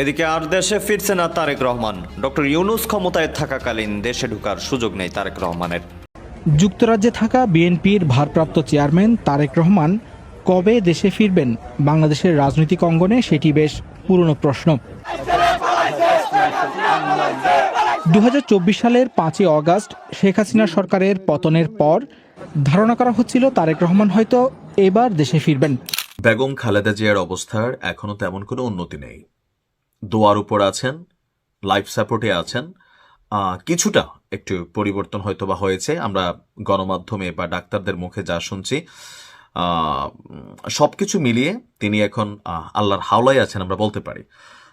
এদিকে আর দেশে ফিরছে না তারেক রহমান। ডক্টর ইউনুস ক্ষমতায় থাকাকালীন দেশে ঢুকার সুযোগ নেই তারেক রহমানের। যুক্তরাজ্যে থাকা বিএনপির ভারপ্রাপ্ত চেয়ারম্যান তারেক রহমান কবে দেশে ফিরবেন? বাংলাদেশের রাজনৈতিক অঙ্গনে সেটি বেশ পুরনো প্রশ্ন। দু হাজার চব্বিশ সালের পাঁচই অগাস্ট শেখ হাসিনা সরকারের পতনের পর ধারণা করা হচ্ছিল তারেক রহমান হয়তো এবার দেশে ফিরবেন। বেগম খালেদা জিয়ার অবস্থার এখনও তেমন কোনো উন্নতি নেই। দোয়ার উপর আছেন লাইফ সাপোর্টে আছেন। কিছুটা একটু পরিবর্তন হয়তো বা হয়েছে। আমরা গণমাধ্যমে বা ডাক্তারদের মুখে যা শুনছি সব কিছু মিলিয়ে তিনি এখন আল্লাহর হাওলায় আছেন আমরা বলতে পারি।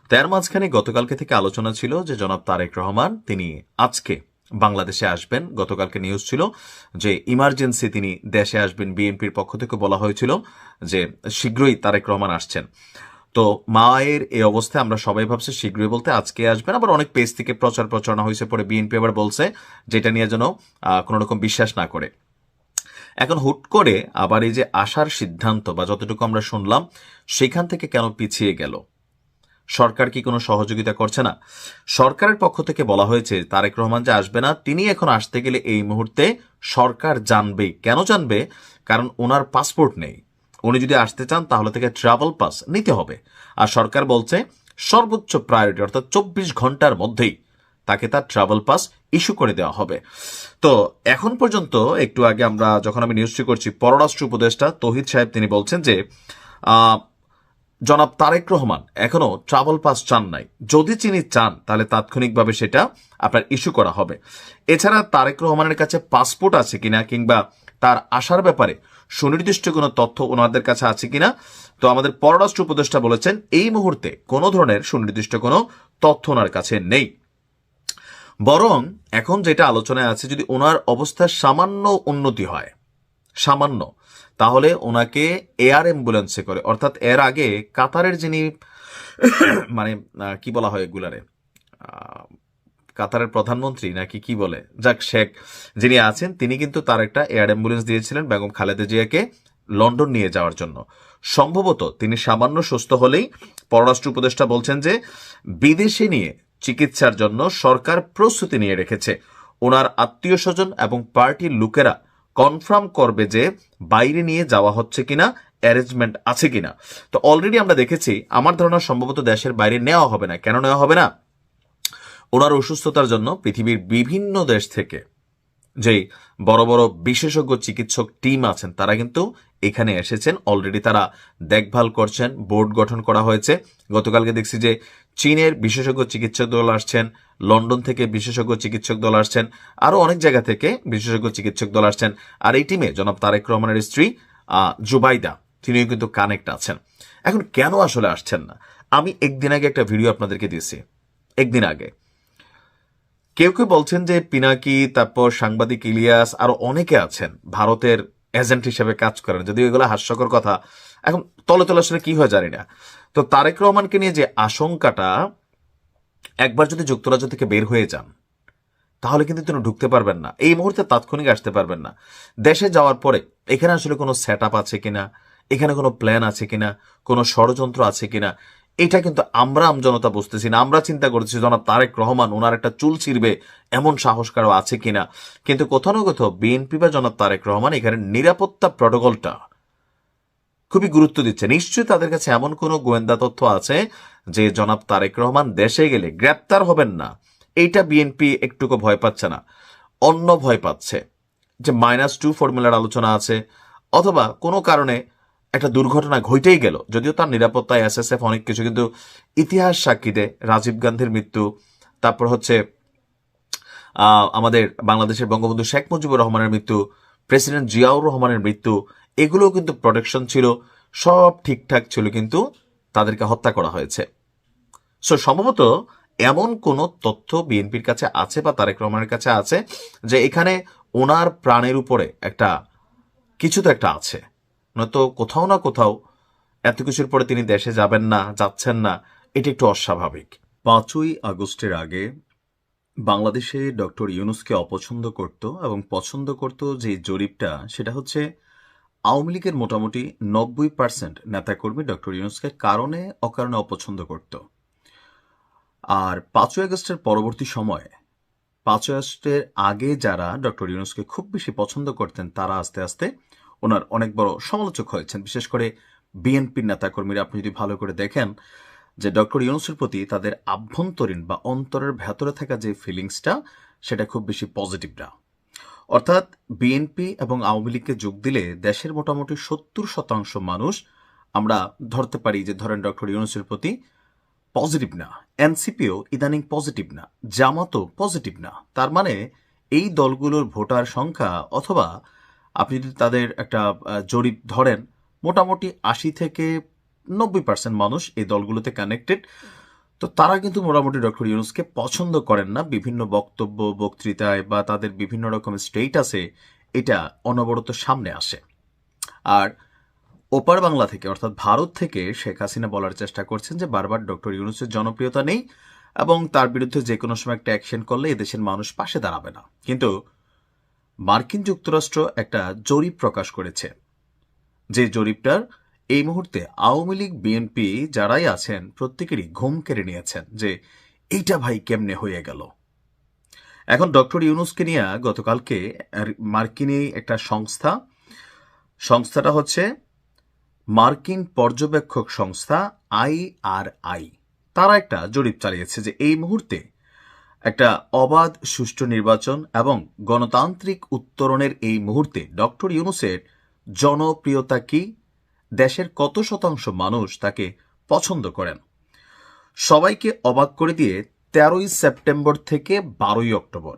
তার মাঝখানে গতকালকে থেকে আলোচনা ছিল যে জনাব তারেক রহমান, তিনি আজকে বাংলাদেশে আসবেন। গতকালকে নিউজ ছিল যে ইমার্জেন্সি তিনি দেশে আসবেন। বিএনপির পক্ষ থেকে বলা হয়েছিল যে শীঘ্রই তারেক রহমান আসছেন। তো মায়ের এই অবস্থায় আমরা সবাই ভাবছি শীঘ্রই বলতে আজকে আসবেন। আবার অনেক পেজ থেকে প্রচার প্রচারণা হয়েছে পরে বিএনপি আবার বলছে যেটা নিয়ে যেন কোনো রকম বিশ্বাস না করে। এখন হুট করে আবার এই যে আসার সিদ্ধান্ত বা যতটুকু আমরা শুনলাম, সেখান থেকে কেন পিছিয়ে গেল? সরকার কি কোনো সহযোগিতা করছে না? সরকারের পক্ষ থেকে বলা হয়েছে, তারেক রহমান যে আসবে না, তিনি এখন আসতে গেলে এই মুহূর্তে সরকার জানবে। কেন জানবে? কারণ ওনার পাসপোর্ট নেই। উনি যদি আসতে চান, তাহলে থেকে ট্রাভেল পাস নিতে হবে। আর সরকার বলছে, সর্বোচ্চ প্রায়োরিটি অর্থাৎ চব্বিশ ঘণ্টার মধ্যেই তাকে তার ট্রাভেল পাস ইস্যু করে দেওয়া হবে। তো এখন পর্যন্ত একটু আগে আমরা যখন আমি নিউজটি করছি, পররাষ্ট্র উপদেষ্টা তহিদ সাহেব তিনি বলছেন যে জনাব তারেক রহমান এখনও ট্রাভেল পাস চান নাই। যদি তিনি চান, তাহলে তাৎক্ষণিকভাবে সেটা আপনার ইস্যু করা হবে। এছাড়া তারেক রহমানের কাছে পাসপোর্ট আছে কিনা কিংবা তার আসার ব্যাপারে সুনির্দিষ্ট কোনো তথ্য ওনাদের কাছে আছে কিনা? তো আমাদের পররাষ্ট্র উপদেষ্টা বলেছেন, এই মুহূর্তে কোনো ধরনের সুনির্দিষ্ট কোনো তথ্য ওনার কাছে নেই। বরং এখন যেটা আলোচনায় আছে, যদি ওনার অবস্থার সামান্য উন্নতি হয়, সামান্য, তাহলে ওনাকে এয়ার অ্যাম্বুলেন্সে করে, অর্থাৎ এর আগে কাতারের যিনি মানে কি বলা হয় এগুলারে কাতারের প্রধানমন্ত্রী নাকি কি বলে? যাক, শেখ যিনি আছেন, তিনি কিন্তু তার একটা এয়ার অ্যাম্বুলেন্স দিয়েছিলেন বেগম খালেদা জিয়াকে লন্ডন নিয়ে যাওয়ার জন্য। সম্ভবত তিনি সামান্য সুস্থ হলেই পররাষ্ট্র উপদেষ্টা বলছেন যে, বিদেশে নিয়ে চিকিৎসার জন্য সরকার প্রস্তুতি নিয়ে রেখেছে। ওনার আত্মীয় স্বজন এবং পার্টির লোকেরা কনফার্ম করবে যে বাইরে নিয়ে যাওয়া হচ্ছে কিনা, অ্যারেঞ্জমেন্ট আছে কিনা। তো অলরেডি আমরা দেখেছি, আমার ধারণা সম্ভবত দেশের বাইরে নেওয়া হবে না। কেন নেওয়া হবে না? ওনার অসুস্থতার জন্য পৃথিবীর বিভিন্ন দেশ থেকে যেই বড় বড় বিশেষজ্ঞ চিকিৎসক টিম আছেন, তারা কিন্তু এখানে এসেছেন। অলরেডি তারা দেখভাল করছেন, বোর্ড গঠন করা হয়েছে। গতকালকে দেখছি যে চীনের বিশেষজ্ঞ চিকিৎসক দল আসছেন, লন্ডন থেকে বিশেষজ্ঞ চিকিৎসক দল আসছেন, আরও অনেক জায়গা থেকে বিশেষজ্ঞ চিকিৎসক দল আসছেন। আর এই টিমে জনাব তারেক রহমানের স্ত্রী জুবাইদা, তিনিও কিন্তু কানেক্ট আছেন। এখন কেন আসলে আসছেন না? আমি একদিন আগে একটা ভিডিও আপনাদেরকে দিয়েছি। একদিন আগে। কেউ কেউ বলছেন যে পিনাকি, তারপর সাংবাদিক ইলিয়াস আরও অনেকে আছেন ভারতের এজেন্ট হিসেবে কাজ করেন। যদিও এগুলো হাস্যকর কথা, এখন তলে তলে আসলে কি হয় জানি না। তো তারেক রহমানকে নিয়ে যে আশঙ্কাটা, একবার যদি যুক্তরাজ্য থেকে বের হয়ে যান, তাহলে কিন্তু তিনি ঢুকতে পারবেন না। এই মুহূর্তে তাৎক্ষণিক আসতে পারবেন না। দেশে যাওয়ার পরে, এখানে আসলে কোনো সেট আছে কিনা? এখানে কোনো প্ল্যান আছে কিনা? কোনো ষড়যন্ত্র আছে কিনা? এটা কিন্তু আমরা আমজনতা বুঝতেছি না, আমরা চিন্তা করতেছি, জনাব তারেক রহমান ওনার একটা চুল ছিঁড়বে এমন সাহস কারও আছে কিনা। কিন্তু কোথাও না কোথাও বিএনপি বা জনাব তারেক রহমান এখানে নিরাপত্তা প্রটোকলটা খুবই গুরুত্ব দিচ্ছে। নিশ্চয়ই তাদের কাছে এমন কোনো গোয়েন্দা তথ্য আছে যে জনাব তারেক রহমান দেশে গেলে গ্রেপ্তার হবেন না। এইটা বিএনপি একটুকু ভয় পাচ্ছে না। অন্য ভয় পাচ্ছে যে মাইনাস টু ফর্মুলার আলোচনা আছে, অথবা কোনো কারণে একটা দুর্ঘটনা ঘটেই গেল। যদিও তার নিরাপত্তায় এসএসএফ অনেক কিছু, কিন্তু ইতিহাস সাক্ষী দেয় রাজীব গান্ধীর মৃত্যু, তারপর হচ্ছে আমাদের বাংলাদেশের বঙ্গবন্ধু শেখ মুজিবুর রহমানের মৃত্যু, প্রেসিডেন্ট জিয়াউর রহমানের মৃত্যু, এগুলোও কিন্তু প্রোটেকশন ছিল, সব ঠিকঠাক ছিল, কিন্তু তাদেরকে হত্যা করা হয়েছে। সো সম্ভবত এমন কোন তথ্য বিএনপির কাছে আছে বা তারেক রহমানের কাছে আছে, যে এখানে ওনার প্রাণের উপরে একটা কিছু তো একটা আছে। নয়তো কোথাও না কোথাও এত কিছুর পরে তিনি দেশে যাবেন না, যাচ্ছেন না, এটা একটু অস্বাভাবিক। পাঁচই আগস্টের আগে বাংলাদেশে ডক্টর ইউনুসকে অপছন্দ করত এবং পছন্দ করত যে জরিপটা, সেটা হচ্ছে আওয়ামী লীগের মোটামুটি নব্বই পার্সেন্ট নেতাকর্মী ডক্টর ইউনুসকে কারণে অকারণে অপছন্দ করত। আর পাঁচই আগস্টের পরবর্তী সময়ে, পাঁচই আগস্টের আগে যারা ডক্টর ইউনুসকে খুব বেশি পছন্দ করতেন, তারা আস্তে আস্তে ওনার অনেক বড় সমালোচক হয়েছেন, বিশেষ করে বিএনপির নেতাকর্মীরা। আপনি যদি ভালো করে দেখেন যে ডক্টর ইউনুসের প্রতি তাদের আভ্যন্তরীণ বা অন্তরের ভেতরে থাকা যে ফিলিংসটা, সেটা খুব বেশি পজিটিভ না। অর্থাৎ বিএনপি এবং আওয়ামী লীগকে যোগ দিলে দেশের মোটামুটি সত্তর শতাংশ মানুষ আমরা ধরতে পারি যে ধরেন ডক্টর ইউনুসের প্রতি পজিটিভ না। এনসিপিও ইদানিং পজিটিভ না, জামাতও পজিটিভ না। তার মানে এই দলগুলোর ভোটার সংখ্যা অথবা আপনি যদি তাদের একটা জরিপ ধরেন, মোটামুটি আশি থেকে নব্বই পার্সেন্ট মানুষ এই দলগুলোতে কানেক্টেড তো তারা কিন্তু মোটামুটি ডক্টর ইউনুসকে পছন্দ করেন না। বিভিন্ন বক্তব্য, বক্তৃতায় বা তাদের বিভিন্ন রকমের স্টেটাসে এটা অনবরত সামনে আসে। আর ওপার বাংলা থেকে, অর্থাৎ ভারত থেকে শেখ হাসিনা বলার চেষ্টা করছেন যে বারবার ডক্টর ইউনুসের জনপ্রিয়তা নেই এবং তার বিরুদ্ধে যে কোনো সময় একটা অ্যাকশন করলে এদেশের মানুষ পাশে দাঁড়াবে না। কিন্তু মার্কিন যুক্তরাষ্ট্র একটা জরিপ প্রকাশ করেছে। যে জরিপটার এই মুহূর্তে আওয়ামী লীগ, বিএনপি যারাই আছেন, প্রত্যেকেরই ঘুম কেড়ে নিয়েছেন যে এইটা ভাই কেমনে হয়ে গেল। এখন ডক্টর ইউনুসকে নিয়ে গতকালকে মার্কিনী একটা সংস্থা, সংস্থাটা হচ্ছে মার্কিন পর্যবেক্ষক সংস্থা আইআরআই তারা একটা জরিপ চালিয়েছে যে এই মুহূর্তে একটা অবাধ, সুষ্ঠু নির্বাচন এবং গণতান্ত্রিক উত্তরণের এই মুহূর্তে ডক্টর ইউনুসের জনপ্রিয়তা কি? দেশের কত শতাংশ মানুষ তাকে পছন্দ করেন? সবাইকে অবাক করে দিয়ে তেরোই সেপ্টেম্বর থেকে বারোই অক্টোবর।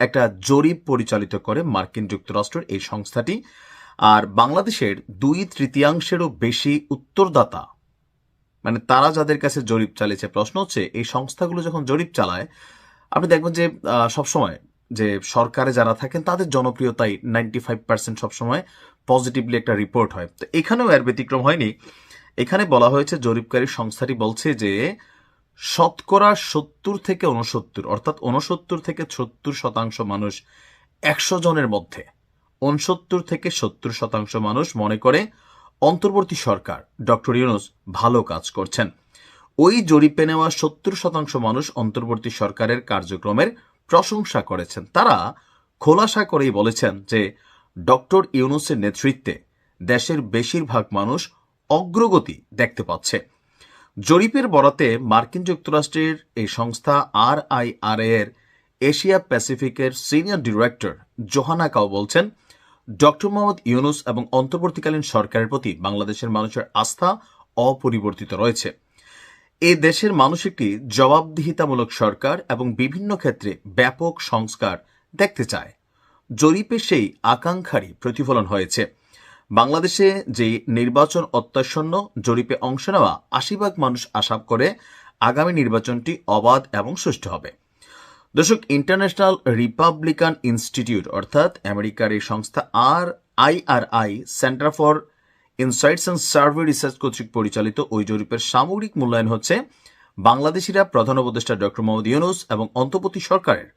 একটা জরিপ পরিচালিত করে মার্কিন যুক্তরাষ্ট্রের এই সংস্থাটি, আর বাংলাদেশের দুই তৃতীয়াংশেরও বেশি উত্তরদাতা মানে তারা যাদের কাছে জরিপ চালিয়েছে, প্রশ্ন হচ্ছে এই সংস্থাগুলো যখন জরিপ চালায়, আপনি দেখবেন যে সবসময় যে সরকারে যারা থাকেন তাদের জনপ্রিয়তাই নাইনটি ফাইভ পার্সেন্ট সবসময় পজিটিভলি একটা রিপোর্ট হয়। তো এখানেও এর ব্যতিক্রম হয়নি। এখানে বলা হয়েছে জরিপকারী সংস্থাটি বলছে যে, শতকরা সত্তর থেকে উনসত্তর অর্থাৎ উনসত্তর থেকে সত্তর শতাংশ মানুষ একশো জনের মধ্যে উনসত্তর থেকে সত্তর শতাংশ মানুষ মনে করে অন্তর্বর্তী সরকার, ডক্টর ইউনুস ভালো কাজ করছেন। ওই জরিপে নেওয়া সত্তর শতাংশ মানুষ অন্তর্বর্তী সরকারের কার্যক্রমের প্রশংসা করেছেন। তারা খোলাসা করেই বলেছেন যে, ডক্টর ইউনুসের নেতৃত্বে দেশের বেশিরভাগ মানুষ অগ্রগতি দেখতে পাচ্ছে। জরিপের বরাতে মার্কিন যুক্তরাষ্ট্রের এই সংস্থা আর আই আর এর এশিয়া প্যাসিফিকের সিনিয়র ডিরেক্টর জোহানা কাও বলছেন ডক্টর মোহাম্মদ ইউনুস এবং অন্তর্বর্তীকালীন সরকারের প্রতি বাংলাদেশের মানুষের আস্থা অপরিবর্তিত রয়েছে। এ দেশের মানুষ একটি জবাবদিহিতামূলক সরকার এবং বিভিন্ন ক্ষেত্রে ব্যাপক সংস্কার দেখতে চায়। জরিপে সেই আকাঙ্ক্ষারই প্রতিফলন হয়েছে। বাংলাদেশে যে নির্বাচন অত্যাসন্ন জরিপে অংশ নেওয়া আশি ভাগ মানুষ আশা করে আগামী নির্বাচনটি অবাধ এবং সুষ্ঠু হবে। দর্শক ইন্টারন্যাশনাল রিপাবলিকান ইনস্টিটিউট অর্থাৎ আমেরিকার এই সংস্থা আর IRI centre for insights and survey research কর্তৃক পরিচালিত ওই জরিপের সামগ্রিক মূল্যায়ন হচ্ছে বাংলাদেশিরা প্রধান উপদেষ্টা ডক্টর মোহাম্মদ ইউনুস এবং অন্তর্বর্তী সরকারের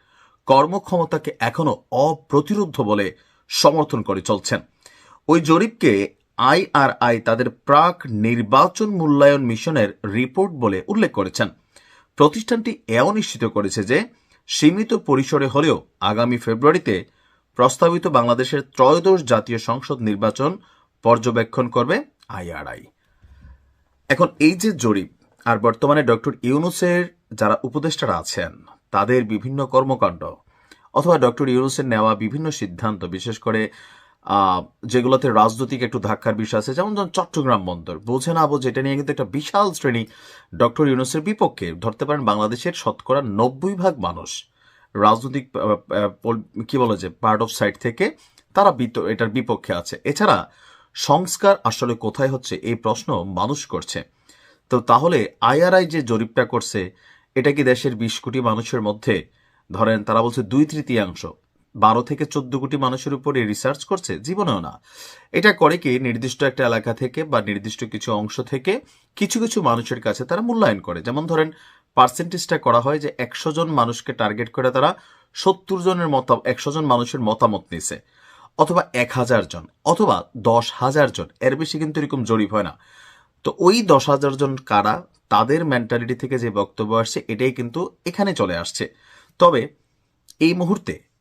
কর্মক্ষমতাকে এখনও অপ্রতিরোধ্য বলে সমর্থন করে চলছেন। ওই জরিপকে আইআরআই তাদের প্রাক নির্বাচন মূল্যায়ন মিশনের রিপোর্ট বলে উল্লেখ করেছেন। প্রতিষ্ঠানটি এও নিশ্চিত করেছে যে সীমিত পরিসরে হলেও আগামী ফেব্রুয়ারিতে প্রস্তাবিত বাংলাদেশের ত্রয়োদশ জাতীয় সংসদ নির্বাচন পর্যবেক্ষণ করবে আইআরআই। এখন এই যে জরিপ, আর বর্তমানে ডক্টর ইউনুসের যারা উপদেষ্টারা আছেন, তাদের বিভিন্ন কর্মকাণ্ড, অথবা ডক্টর ইউনুসের নেওয়া বিভিন্ন সিদ্ধান্ত, বিশেষ করে যেগুলোতে রাজনৈতিক একটু ধাক্কার বিষয় আছে, যেমন ধরুন চট্টগ্রাম বন্দর। বোঝে না বোঝে, এটা নিয়ে কিন্তু একটা বিশাল শ্রেণি ডক্টর ইউনুসের বিপক্ষে। ধরতে পারেন বাংলাদেশের শতকরা নব্বই ভাগ মানুষ রাজনৈতিক কি বলে যে পার্ট অফ সাইড থেকে তারা এটার বিপক্ষে আছে। এছাড়া সংস্কার আসলে কোথায় হচ্ছে, এই প্রশ্ন মানুষ করছে। তো তাহলে আইআরআই যে জরিপটা করছে, এটা কি দেশের বিশ কোটি মানুষের মধ্যে, ধরেন তারা বলছে দুই তৃতীয়াংশ বারো থেকে চোদ্দ কোটি মানুষের উপরে রিসার্চ করছে? জীবনেও না। এটা করে কি নির্দিষ্ট একটা এলাকা থেকে বা নির্দিষ্ট কিছু অংশ থেকে কিছু কিছু মানুষের কাছে তারা মূল্যায়ন করে। যেমন ধরেন পার্সেন্টেজটা করা হয় যে একশো জন মানুষকে টার্গেট করে তারা সত্তর জনের মত, একশো জন মানুষের মতামত নিছে। অথবা এক হাজার জন, অথবা দশ হাজার জন, এর বেশি কিন্তু এরকম জরিপ হয় না। তো ওই দশ হাজার জন কারা, তাদের মেন্টালিটি থেকে যে বক্তব্য আসছে, এটাই কিন্তু এখানে চলে আসছে। তবে এই মুহূর্তে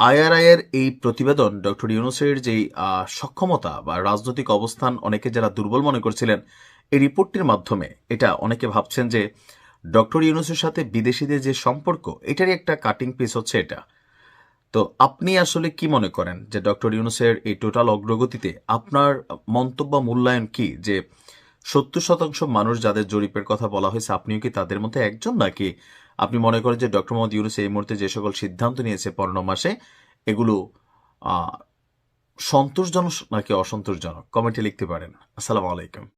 আইআরআইয়ের এই প্রতিবেদন ডক্টর ইউনুসের যেই সক্ষমতা বা রাজনৈতিক অবস্থান অনেকে যারা দুর্বল মনে করছিলেন, এই রিপোর্টটির মাধ্যমে এটা অনেকে ভাবছেন যে ডক্টর ইউনুসের সাথে বিদেশিদের যে সম্পর্ক, এটারই একটা কাটিং পিস হচ্ছে এটা। তো আপনি আসলে কি মনে করেন যে ডক্টর ইউনুসের এই টোটাল অগ্রগতিতে আপনার মন্তব্য মূল্যায়ন কি? যে সত্তর শতাংশ মানুষ যাদের জরিপের কথা বলা হয়েছে, আপনিও কি তাদের মধ্যে একজন নাকি আপনি মনে করেন যে ডক্টর মোহাম্মদ ইউনুস এই মুহূর্তে যে সকল সিদ্ধান্ত নিয়েছে পনেরো মাসে, এগুলো সন্তোষজনক নাকি অসন্তোষজনক? কমেন্টে লিখতে পারেন। আসসালামু আলাইকুম।